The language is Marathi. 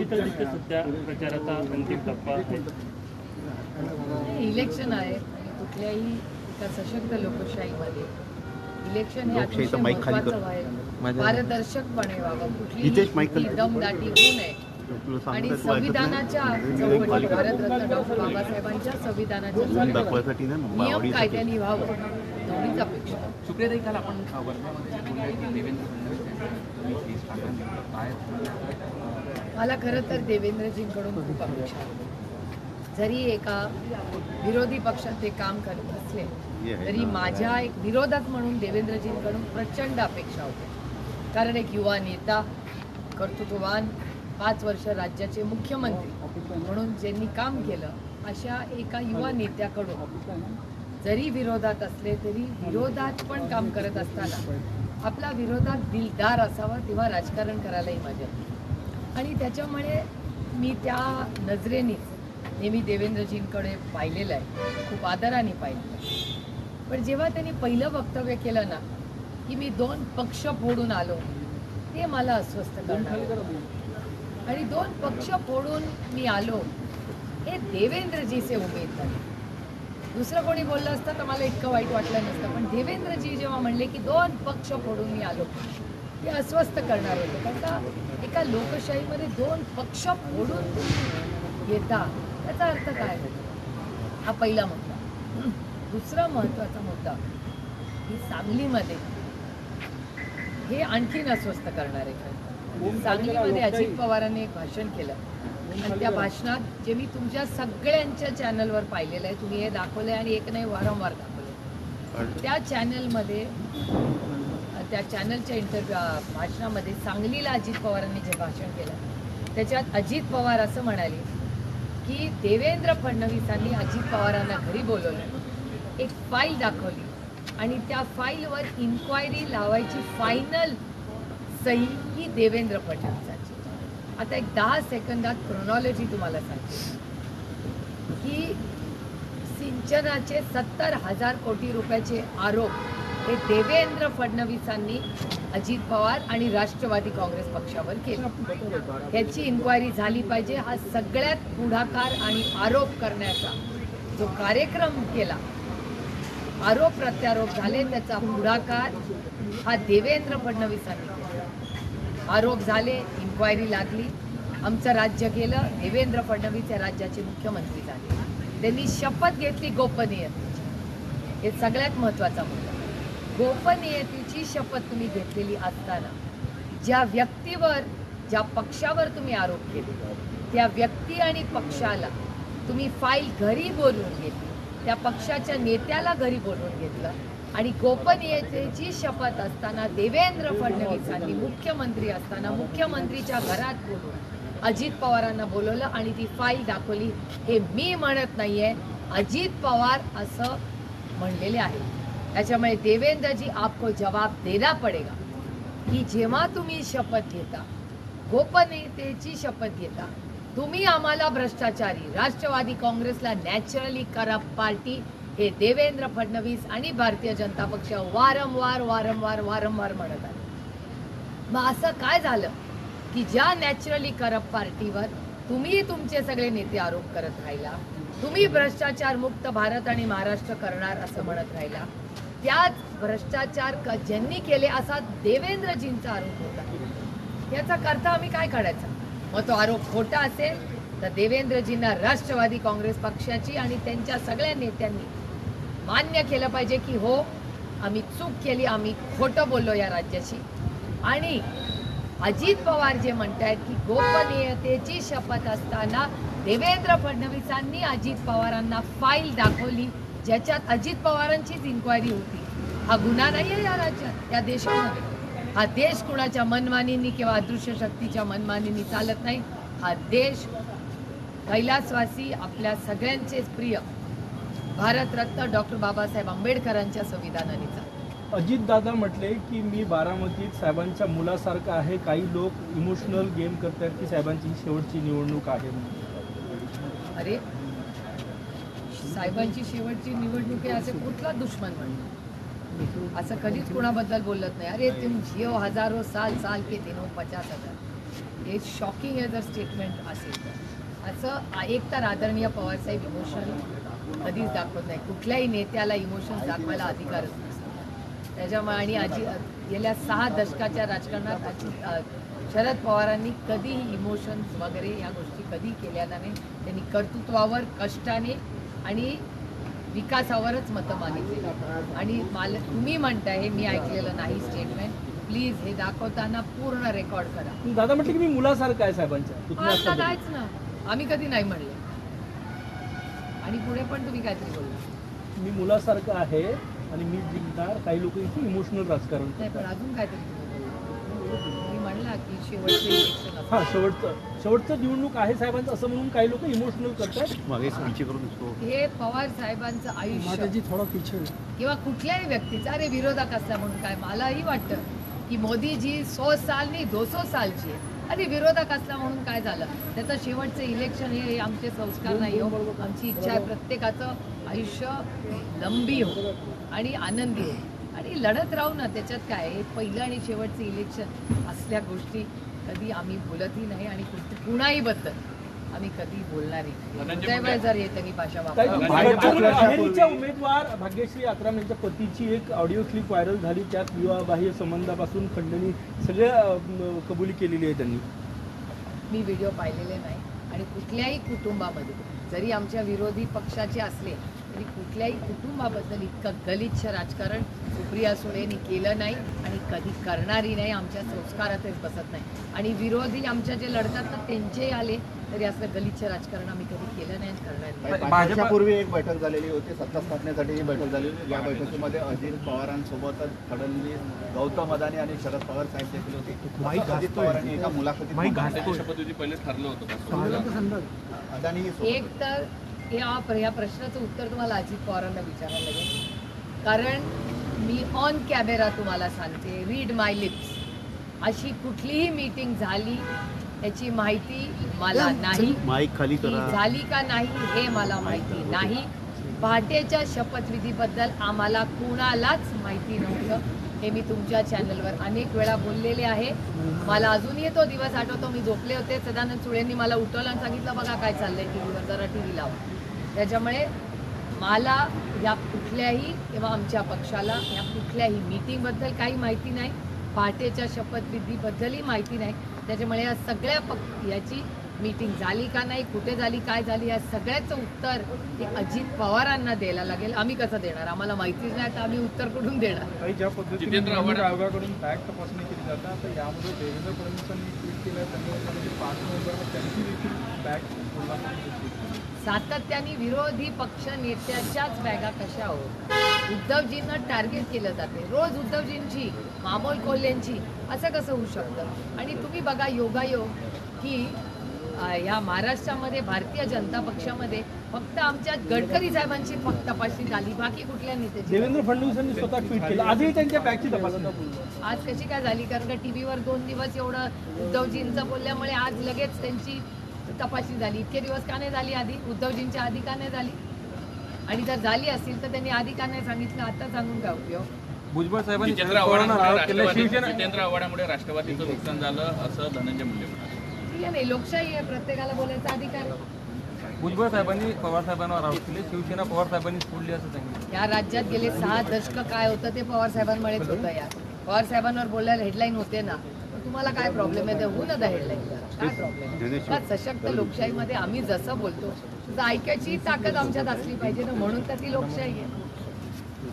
डिजिटल दिसते सध्या प्रचाराचा अंतिम टप्पा आहे. इलेक्शन आहे आणि कुठल्याही एका सशक्त लोकशाहीमध्ये इलेक्शन हे अतिशय. महत्वाचं आहे. पारदर्शकपणे व्हावं कुठलीही कर. दमदाटी होऊ नये. आणि संविधानाच्या भारतरत्न डॉक्टर बाबासाहेबांच्या संविधानाच्या नियम कायद्याने व्हावं. एवढीच अपेक्षा. सुप्रियाताई काल आपण वर्ध्यामध्ये देवेंद्र फडणवीस काय? मला खरं तर देवेंद्रजींकडून खूप अपेक्षा. जरी एका विरोधी पक्षात ते काम करत असले तरी. माझ्या एक विरोधक म्हणून देवेंद्रजींकडून प्रचंड अपेक्षा होत्या कारण एक युवा नेता कर्तृत्ववान पाच वर्ष राज्याचे मुख्यमंत्री म्हणून ज्यांनी काम केलं अशा एका युवा नेत्याकडून जरी विरोधात असले तरी विरोधात पण काम करत असताना आपला विरोधात दिलदार असावा तेव्हा राजकारण करायलाही मजा येते. आणि त्याच्यामुळे मी त्या नजरेनेच नेहमी देवेंद्रजींकडे पाहिलेलं आहे. खूप आदराने पाहिलेलं आहे. पण जेव्हा त्यांनी पहिलं वक्तव्य केलं ना की मी दोन पक्ष फोडून आलो ते मला अस्वस्थ करणार. आणि दोन पक्ष फोडून मी आलो हे देवेंद्रजीचे उमेदवार दुसरं कोणी बोललं असतं तर मला इतकं वाईट वाटलं नसतं पण देवेंद्रजी जेव्हा म्हणले की दोन पक्ष फोडून मी आलो ते अस्वस्थ करणार होते. कारण का एका लोकशाहीमध्ये दोन पक्ष फोडून तुम्ही येता त्याचा अर्थ काय? हा पहिला मुद्दा. दुसरा महत्त्वाचा मुद्दा की सांगलीमध्ये हे आणखीन अस्वस्थ करणार आहे. सांगलीमध्ये अजित पवारांनी एक भाषण केलं. आणि त्या भाषणात जे मी तुमच्या सगळ्यांच्या चॅनलवर पाहिलेलं आहे तुम्ही हे दाखवलंय आणि एक नाही वारंवार दाखवलंय. त्या चॅनलमध्ये त्या चॅनलच्या इंटरव्ह्यू भाषणामध्ये सांगलीला अजित पवारांनी जे भाषण केलं त्याच्यात अजित पवार असं म्हणाले की देवेंद्र फडणवीसांनी अजित पवारांना घरी बोलवलं. एक फाईल दाखवली आणि त्या फाईलवर इन्क्वायरी लावायची फायनल सही ही देवेंद्र फडणवीसांची. आता एक दहा सेकंदात क्रोनॉलॉजी तुम्हाला सांगते. की सिंचनाचे सत्तर हजार कोटी रुपयाचे आरोप हे देवेंद्र फडणवीसांनी अजित पवार आणि राष्ट्रवादी काँग्रेस पक्षावर केलं. याची इन्क्वायरी झाली पाहिजे. हा सगळ्यात पुढाकार आणि आरोप करण्याचा जो कार्यक्रम केला आरोप प्रत्यारोप झाले त्याचा पुढाकार हा देवेंद्र फडणवीसांनी आरोप झाले इन्क्वायरी लागली आमचं राज्य गेलं देवेंद्र फडणवीस या राज्याचे मुख्यमंत्री झाले. त्यांनी शपथ घेतली गोपनीयतेची. हे सगळ्यात महत्त्वाचा मुद्दा. गोपनीयतेची शपथ तुम्ही घेतलेली असताना ज्या व्यक्तीवर ज्या पक्षावर तुम्ही आरोप केले त्या व्यक्ती आणि पक्षाला तुम्ही फाईल घरी बोलवून घेतली त्या पक्षाच्या नेत्याला घरी बोलवून घेतलं आणि गोपनीयतेची शपथ असताना देवेंद्र फडणवीसांनी मुख्यमंत्री असताना मुख्यमंत्रीच्या घरात बोलवून अजित पवारांना बोलवलं आणि ती फाईल दाखवली. हे मी म्हणत नाहीये अजित पवार असं म्हणलेले आहे. त्याच्यामुळे देवेंद्रजी आपको जवाब देना पडेगा की जेव्हा तुम्ही शपथ घेता गोपनीयतेची शपथ घेता तुम्ही आम्हाला भ्रष्टाचारी राष्ट्रवादी काँग्रेसला नॅचरली करप्ट पार्टी हे देवेंद्र फडणवीस आणि भारतीय जनता पक्ष वारंवार वारंवार वारंवार म्हणत आहे मग असं काय झालं की ज्या नॅचरली करप्ट पार्टीवर तुम्ही तुमचे सगळे नेते आरोप करत राहिला तुम्ही भ्रष्टाचार मुक्त भारत आणि महाराष्ट्र करणार असं म्हणत राहिला त्याच भ्रष्टाचार क- ज्यांनी केले असा देवेंद्रजींचा आरोप होता. याचा अर्थ आम्ही काय काढायचा? मग तो आरोप खोटा असेल तर देवेंद्रजींना राष्ट्रवादी काँग्रेस पक्षाची आणि त्यांच्या सगळ्या नेत्यांनी मान्य केलं पाहिजे की हो आम्ही चूक केली आम्ही खोटं बोललो या राज्याशी. आणि अजित पवार जे म्हणत आहेत की गोपनीयतेची शपथ असताना देवेंद्र फडणवीसांनी अजित पवारांना फाईल दाखवली ज्याच्यात अजित पवारांचीच इन्क्वायरी होती. हा गुन्हा नाही आहे या राज्यात या देशामध्ये. हा देश कुणाच्या मनमानींनी किंवा अदृश्य शक्तीच्या मनमानींनी चालत नाही. हा देश कैलासवासी आपल्या सगळ्यांचेच प्रिय भारतरत्न डॉक्टर बाबासाहेब आंबेडकरांच्या संविधानाने चालतो अजितदादा म्हटले की मी बारामतीत साहेबांच्या मुलासारखं आहे. काही लोक इमोशनल गेम करतात की साहेबांची शेवटची निवडणूक आहे. अरे साहेबांची शेवटची निवडणूक आहे असे कुठला दुश्मन म्हणतो असं कधीच कुणाबद्दल बोलत नाही. अरे तुम जिओ हजारो साल साल के दिनों पचास हजार. हे शॉकिंग आहे जर स्टेटमेंट असेल तर. असं एक तर आदरणीय पवारसाहेब इमोशन कधीच दाखवत नाही. कुठल्याही नेत्याला इमोशन दाखवायला अधिकारच नसतो. त्याच्यामुळे आणि आजी गेल्या सहा दशकाच्या राजकारणात शरद पवारांनी कधीही इमोशन्स वगैरे या गोष्टी कधी केल्या नाही. त्यांनी कर्तृत्वावर कष्टाने आणि विकासावरच मतं मागितली. आणि मला तुम्ही म्हणताय हे मी ऐकलेलं नाही स्टेटमेंट प्लीज हे दाखवताना पूर्ण रेकॉर्ड करा. दादा म्हटलं की मी मुलासारखं आहे साहेबांच्या. कायच ना. आम्ही कधी नाही म्हणले. आणि पुढे पण तुम्ही काहीतरी बोलला मी मुलासारखं आहे आणि मी जिंकणार. काही लोक इथे इमोशनल राजकारण नाही पण अजून काहीतरी शेवटचं इलेक्शन हा शेवटचं. शेवटचं निवडणूक आहे साहेबांचं असं म्हणून काही लोक इमोशनल करतात हे पवार साहेबांचं आयुष्य. थोडा पिछे किंवा कुठल्याही व्यक्तीचा. अरे विरोधक असला म्हणून काय? मलाही वाटतं की मोदीजी सौ साल नाही दो सौ सालची आहे. अरे विरोधक असला म्हणून काय झालं? त्याचं शेवटचं इलेक्शन हे आमचे संस्कार नाही हो. आमची इच्छा आहे प्रत्येकाचं आयुष्य लंबी हो आणि आनंदी हो. आणि लढत राहू ना त्याच्यात काय आहे? पहिलं आणि शेवटचं इलेक्शन असल्या गोष्टी कधी आम्ही बोलतही नाही आणि कुणाही बद्दल आम्ही कधी बोलणारही नाही. जर त्यांनी भाषा वापरली उमेदवार भाग्यश्री आत्राम यांच्या पतीची एक ऑडिओ क्लिप व्हायरल झाली. त्यात विवाहबाह्य संबंधापासून खंडणी सगळ्या कबुली केलेली आहे त्यांनी. मी व्हिडिओ पाहिलेले नाही. आणि कुठल्याही कुटुंबामध्ये जरी आमच्या विरोधी पक्षाचे असले तरी कुठल्याही कुटुंबाबद्दल इतकं गलिच्छ राजकारण सुप्रिया सुळेंनी केलं नाही आणि कधी करणारी नाही. आमच्या संस्कारातच बसत नाही. आणि विरोधी आमच्या जे लढतात ना त्यांचे आले तरी असलं गलिच्छ राजकारण आम्ही कधी केलं नाही करणार नाही. भाजपापूर्वी एक बैठक झालेली होती सत्ता स्थापनेसाठी ही बैठक झालेली होती. या बैठकीमध्ये अजित पवारांसोबतच फडणवीस गौतम अदानी आणि शरद पवार साहेब देखील होते. असं अजित पवारांनी एका मुलाखतीत शपथविधी पहिले ठरलं होतं अदानी एक तर या या प्रश्नाचं उत्तर तुम्हाला अजित पवारांना विचारायला लागेल. कारण मी ऑन कॅमेरा तुम्हाला सांगते रीड माय लिप्स अशी कुठलीही मीटिंग झाली याची माहिती मला नाही. खाली झाली का नाही हे मला माहिती नाही. पहाटेच्या शपथविधीबद्दल आम्हाला कुणालाच माहिती नव्हतं. हे मी तुमच्या चॅनलवर अनेक वेळा बोललेले आहे. मला अजूनही तो दिवस आठवतो. मी झोपले होते. सदानंद सुळेंनी मला उठवलं आणि सांगितलं बघा काय चाललंय टी व्हीवर जरा टी व्ही लावा. त्याच्यामुळे मला या कुठल्याही किंवा आमच्या पक्षाला या कुठल्याही मीटिंगबद्दल काही माहिती नाही पहाटेच्या शपथविधीबद्दलही माहिती नाही. त्याच्यामुळे या सगळ्या पक्ष याची मीटिंग झाली का नाही कुठे झाली काय झाली या सगळ्याचं उत्तर हे अजित पवारांना द्यायला लागेल. आम्ही कसं देणार? आम्हाला माहितीच नाही तर आम्ही उत्तर कुठून देणार? काही ज्या पद्धतीने जितेंद्र आव्हाड- निवडणूक आयोगाकडून बॅग तपासणी केली जाते आता यामध्ये देवेंद्र फडणवीसांनी ट्विट केलं त्यांनी पाच नोव्हेंबरला त्यांची देखील बॅग. सातत्याने विरोधी पक्ष नेत्याच्याच बॅगा कशा हो? उद्धवजींना टार्गेट केलं जाते. रोज उद्धवजींची मामोल कोल्हेंची असं कसं होऊ शकतं? आणि तुम्ही बघा योगायोग की अं, या महाराष्ट्रामध्ये भारतीय जनता पक्षामध्ये फक्त आमच्या गडकरी साहेबांची फक्त तपासणी झाली. बाकी कुठल्या नेत्याची देवेंद्र फडणवीसांनी स्वतः ट्विट केलं. आजही त्यांच्या बॅगची तपासणी. आज कशी काय झाली? कारण का टी व्हीवर दोन दिवस एवढं उद्धवजींचं बोलल्यामुळे आज लगेच त्यांची तपासणी झाली इतके दिवस का नाही झाली आधी? उद्धवजींच्या आधी का नाही झाली? आणि जर झाली असेल तर त्यांनी आधी का नाही सांगितलं आता सांगून काय उपयोग? भुजबळ साहेबांनी जितेंद्र आव्हाडामुळे जितेंद्र आव्हाडामुळे राष्ट्रवादीचं नुकसान झालं असं धनंजय मुंडे म्हणाले. ठीक आहे नाही लोकशाही आहे प्रत्येकाला बोलायचा अधिकार. भुजबळ साहेबांनी पवार साहेबांना रावत केले शिवसेना पवार साहेबांनी सोडली असं सांगितलं. या राज्यात गेले सहा दशक काय होतं ते पवार साहेबांमुळेच होतं यार पवार साहेबांवर बोलायला हेडलाईन होते ना. तुम्हाला काय प्रॉब्लेम आहे? ते होऊ ना हेडलाईन काय प्रॉब्लेम का सशक्त लोकशाहीमध्ये आम्ही जसं बोलतो तसं ऐकायची ताकद आमच्यात असली पाहिजे ना म्हणून तर ती लोकशाही आहे.